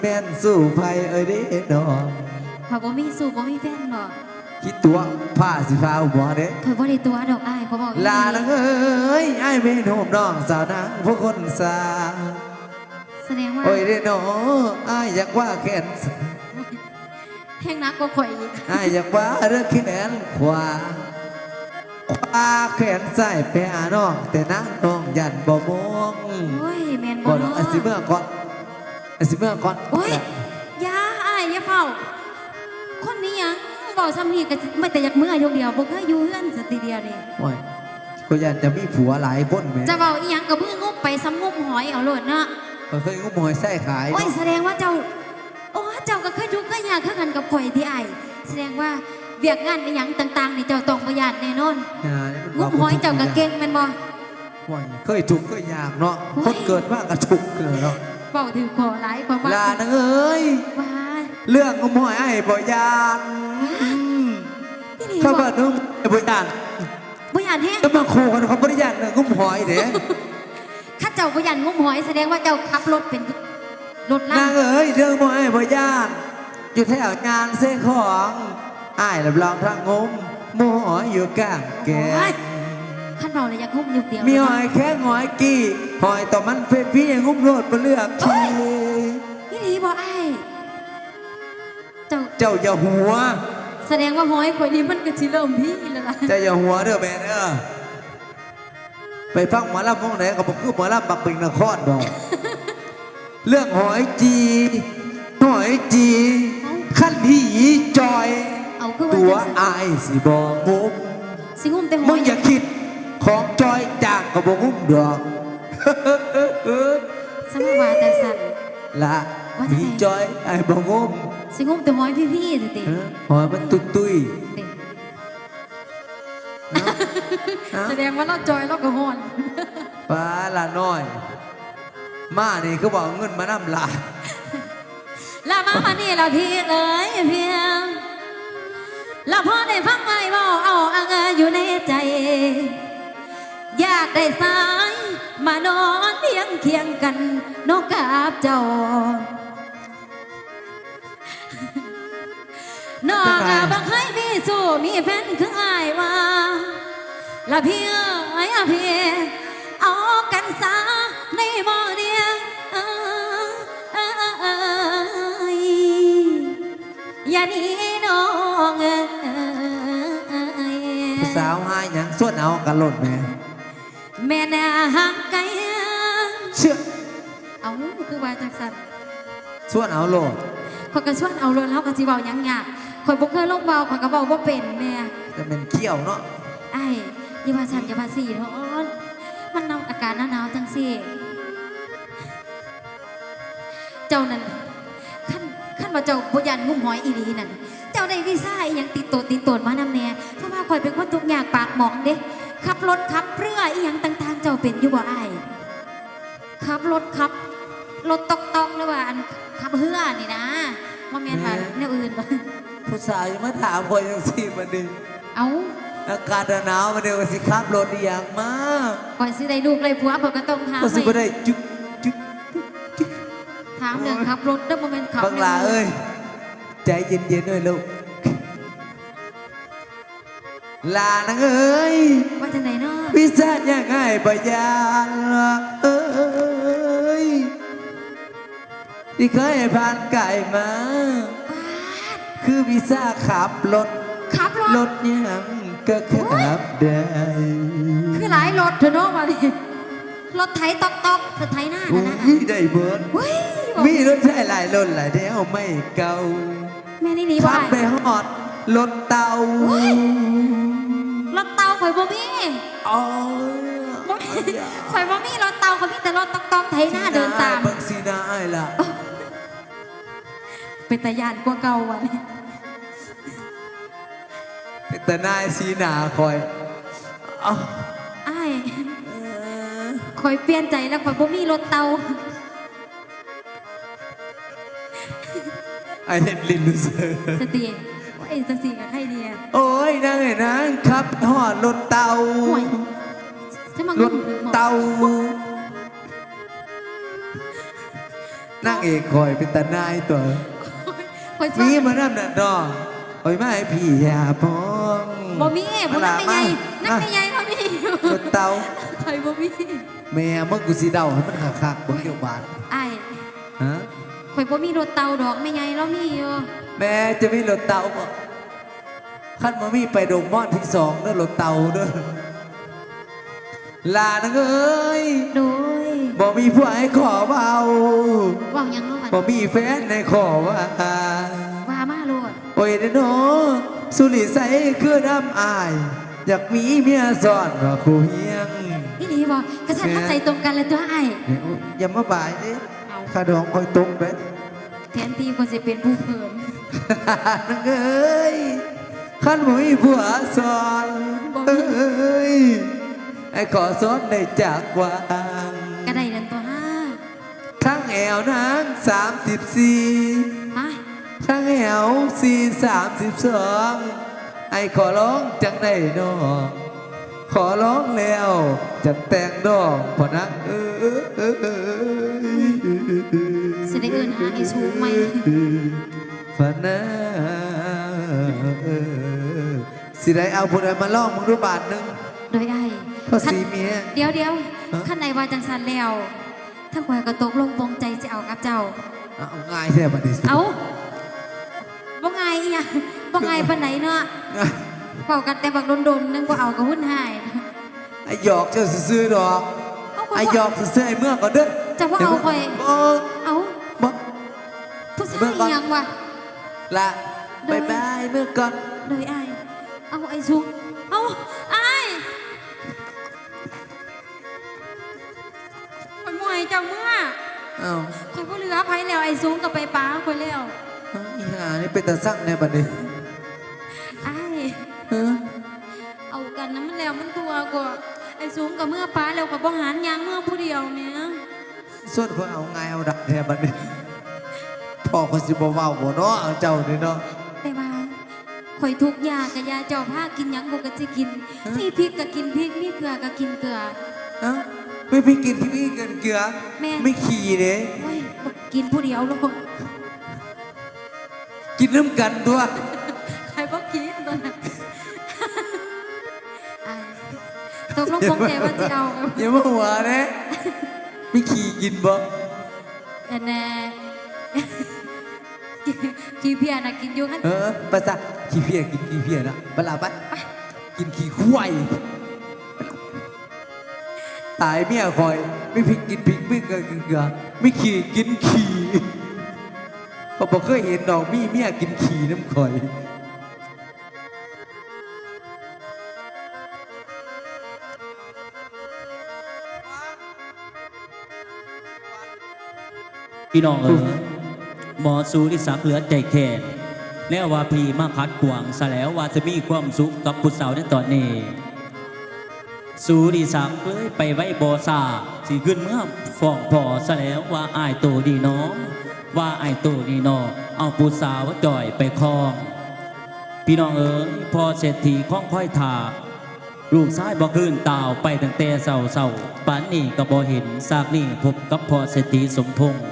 แม่นสู้ภัยเอ้ยเด้น้องขอยบ่มีสู่บ่มีแฟนหรอกคิดตัวผ้าสิฟ้าอุบอเด้ขอยบ่ได้ตัวดอกอ้ายขอยบอกลานังเอ้ยไอ้ายไม่โนมน้องสาวนางพวกคนสาแสดงว่าโอ้ยเด้น้องอ้ายอยากว่าแขนซ้ายแห้งนักกว่าข่อยอีกอ้ายอยากว่าเรื่องแขนขวาขวาแขนซ้ายไปหาน้องแต่นางน้องยันบ่มองโอ้ยแม่นก่บ่อนเนาะอาสิเมื่อก่อนอา สิเมื่อก่อนโอ้ยอย่าอ้ายอย่าเฝ้า คนนี้หยังเว้าซ้ำนี่ก็ไม่แต่อยากเมื่อยกเดียวบ่เคยอยู่เฮือนสติเดียวนี่โอ้ยก็ยันจะมีผัวหลายคนไหมจะเว้าอีหยังก็มืองุบไปซ้ำงุบหอยเอาโลดเนาะก็เคยงุ้มหอยไส้ขายโอ้ยเนาะแสดงว่าเจ้าโอ้เจ้าก็เคยทุกข์เคยยากคือกันกับข่อยที่อ้ายแสดงว่าเวียกงานอีหยังต่างๆนี่เจ้าต้องประหยัดแน่นอนอ่านี่มันงุบหอยเจ้าก็เก่งแม่นบ่โอ้ยเคยถูกข์เคยยากเนาะโอ้ยคนเกิดมากก็ถูกข์เลยเนาะ เว้าถือขอหลายกว่าว่าลานังเอ้ยว่าเรื่องงุ้มหอยไอ้บ่ยานที่นี่เข้าบ่มานุ่มไอ้บ่ยานบ่หยัดแฮงแล้วมาคู่กันเขาบ่ได้ยานเรื่องงุ้มหอยเด้ ข้าเจ้าบ่หยัดงุบหอยแสดงว่าเจ้าขับรถเป็นรถนาล่างงเอ้ยเรื่องบ่ไอ้บ่ยานอยู่แถวงานเส้ของอ้ายรับรองทางงมหมูหอยอยู่กลางแกโอ้ยง ขั้นเราเลยอยากงุบอยู่เดียวมีหอยแค่หอยกี่หอยต่อมันเฟรพี่ยังงุ้มโลดบ่เลือกทีพี่หลีบ่อ้ายเจ้าเจ้าอย่าหัว แสดงว่าหอยข่อยนี่มันก็สิเริ่มพี่แล้วล่ะเจ้าอย่าหัวเด้อแม่เด้อไปฟังหมอลำวงไหนก็บอกคือหมอลำบักปิงนครดอกเรื่องหอยจีหอยจีขั้นผีจอยเอาคือตัว่าวจังซั่นอายสิบอกงุมสิงุมแต่หมึองยอย่าคิด ของจอยจากก็บอกงุมดอกสมว่าแต่สั่น ละว่าจังผีไงจอยไอ้บอกงุมสิงุมแต่หอยพี่ๆสิติเอ้อหอยมันตุยตุยติเนาะเนาะแสดงว่าเราจอยเราก็ฮ้อนปลาละน้อย มานี่ก็บอกเงินมานำลาลามามานี่ล่ะพี่เอ๋ยเพียงลาพอได้ฟังไอ้เว้าเอาอังเออยู่ในใจ อยากได้สาย มานอนเคียงเคียงกันนกกับเจ้าน้องอะบ่เคยมีสู้มีแฟนคืออายว่าละพี่เอ้ยอะพี่เอากันซะในหมอเดียวเอ้ยอย่าหนีน้องเอ้ยผู้สาวหายหยังส่วนเอากันหล่นแม่ แม่นาหักไกลเชื่อเอาคือว่าจังสันส่วนเอาโหลดข่อยก็ชวนเอาเรื่องเฮาก็สิเว้าหยังยากข่อยบ่เคยลงเบาข่อยก็เว้าบ่เป็นแม่จะเป็นเขี้ยวเนาะไอ้อยาว่าสันอยาว่าสีเถอะมันนำอาการหนาวๆจังสิเจ้านั่นขั้นขั้นว่าเจ้าบ่ยันงุ้มหอยอีหลีนั่นเจ้าได้วีซ่าอีหยังติดตัวติดตนมานำแน่เพราะว่าข่อยเป็นคนทุกข์ยากปากหมองเด้ ขับรถขับเรืออีหยังต่างๆ เจ้าเป็นอยู่บ่อ้ายขับรถขับรถตอกๆหรือว่าอันขับเรือนี่นะบ่แม่นว่าแนวอื่นบ่ผู้สาวยังมาถามคอยยังสิมันดึงเอ้าอากาศหนาวมันเดียวสิครับรถอีหยังมากข่อยสิได้ลูกได้ผัวข่อยก็ต้องถามก็สิให้บ่ได้จุ๊บจุ๊บจุ๊บถามเรื่องขับรถเด้อบ่แม่นขับบังลาเอ้ยใจเย็นๆหน่อยลูก ลานังเอ้ยว่าจังไดเนาะพิซซ่ายังไงปะยานเอ้ยที่เคยผ่านไก่มา คือพิซซ่าขับรถขับรรถถยังก็ขับได้คือหลายรถเถอะเนาะมาดิรถไถตอกตอกคือไถหน้าอุ้นั่นน่ะยได้เบิร์ดเฮ้ยมีรถใช้หลายรถหลายเดียวไม่เก่าแม่นี่ดีขัว่าบไปฮอดรถเตารถเตา ข่อยบ่มีอ๋อบ่มีข่อยบ่มีรถเตาข่อยมีแต่รถตอกตอกไถหน้าเดินตามเบังสีหน้าไอ้ายล่ะเป็นตาย่านกว่าเก่าว่ะนี่แต่นายสีหนาคอยอ๋ออ้ายข่อยเปลี่ยนใจแล้วข่อยบ่มีรถเตาไอ้เห็นลินลูเซอร์สติว่าไอ้จังซี่กับใครดีอะโอ้ยนางไอ้นางขับหอดรถเตาห่วยจะมารงุ่ถมหรือหมอเตานนั่งเอกคอยเป็นตาหนายตัวคอยชอมีบมานั่นน่ะดอกโอ้ยมาให้พี่ยาพองบ่มีบ่นั่นไม่ใหญ่นั่นมาไม่ใหญ่เรามีอยู่รถเตาคอยบ่มีแม่เมื่อกูสิเดาให้มันคักๆเบิ่งเกี่ยวบาทไอ้ายฮะคอยบ่มีรถเตาดอกไม่ใหญ่เรามีอยู่แม่จะมีรถเตาบ่ ขั้นมามีไปดงม่อนที่สองเด้อรถเตาเด้อลานังเอ้ยโดยบ่มีผู้ให้ขอเบาว่างยังเนาะมันบ่มีแฟนในขอว่าว่ามาโลดโอ้ยเด้อเนาะสุริใสคือน้ำอาย อยากมีเมียซ่อนว่าคู่เฮียงนี่นี่บ่กระสันมาใจตรงกันเลยตัวไอ้ายอย่ามาบ่ายเด้เอาข้าดองคอยตรงไปแทนที่คนจะเป็นผู้เขินนังเอ้ย ขั้นบ่มีผัวสอนบ่มีเอ้ยไอ้ขอสอนได้จากวางกระไดเดินตัวห้าทั้งแอวนางสามสิบสี่ไปทั้งแอวสี่สามสิบสองไอ้ขอร้องจังได้นอขอร้องแล้วจะแต่งดอกพอนักเออเออเออเออสิได้เอินหาไอ้สูงไหมพะนะ สิได้เอาผู้ใดมาล่องมึงดูบาทหนึงโดยไอ้ายเพราะสีเมีย เดี๋ยวเดี๋ยวฮะ ขั้นในว่าจังสันแล้วถ้าคอยก็ตกลงปรงใจจะเอากับเจ้า เอาง่ายแท้บัดนี้สิเอาบ่ไงอีหยังบ่ไงปานไหนเนาะเป่ากันแต่บักโดนๆนึงบ่เอากับหุ้นหาย ไอ้หยอกเจ้าซื้อๆดอกเอาบ่ไอ้หยอกซื้อๆไอ้เมื่อก่อนเด้อจะว่าเอาคอยเออเอาบ่ ผู้ชายเบิ่งก่อน อีหยังวะละโดยบายบายเมื่อก่อน โดยไอ้ายเอาไอ้สูงเอาไอ้ายข่อยมวยเจ้าเมื่อเอ้าข่อยบ่เหลือไผแล้วไอ้สูงก็ไปป้าข่อยแล้วเอ้าอีห่านี่เป็นตาสั่งแน่บัดนี้ไอ้ายเออเอากันนะมันแล้วมันตัวกว่าไอ้สูงกับเมื่อป้าแล้วกับบ่หารยางเมื่อผู้เดียวแหม่ส่วนคนเอาไงเอาดักแท้บัดนี้พ่อคนสิบ่เว้าบ่เนาะเอาเจ้านี่เนาะแต่ว่า ข่อยทุกอยางกับยาเจ้าผ้ากินหยังกูก็จะกินฮะมีพริกก็กินพริกมีเกลือก็กินเกลือ เอ้าไม่พี่กินพี่พี่กินเกลือ แม่ ไม่ขี่เด้โอ้ยบ่กินผู้เดียวลูกกินน้ำกันตัวใครบ่กินตัวนั้นอ่าตกลงปรงใจว่าจะเอาอย่ามาหัวเด้ไม่ขี่กินบ่แต่แน่ ขี้เพียน่ะกินอยู่กันเออภาษาขี้เพี้ยกินขี้เพี้ยนะบลาไปกินขี้ควายตายเมียคอย ไม่พริกกินพริกไม่เกลือกินเกลือไม่ขี่กินขี่เขาบอกเคยเห็นดอกมีเมียกินขี่น้ำคอยพี่น้องเอ๋ย หมอสูริศักดิ์เหลือใจแค้นแล้วว่าพี่มาคัดขวางซะแล้วว่าจะมีความสุขกับผู้สาวในตอนนี้สูริศักดิ์เลยไปไว้บอซาสิขึ้นเมื่อฟ้องพอซะแล้วว่าอายโตดีน้องว่าอายโตดีน้องเอาผู้สาวจ่อยไปคลอง พี่น้องเอ๋ยพอเศรษฐีข้องค่อยถาลูกชายบ่คืนตาวไปตั้งแต่เศร้าเศร้าปานนี้ก็บ่เห็นซากนี่พบกับพอเศรษฐีสมพงษ์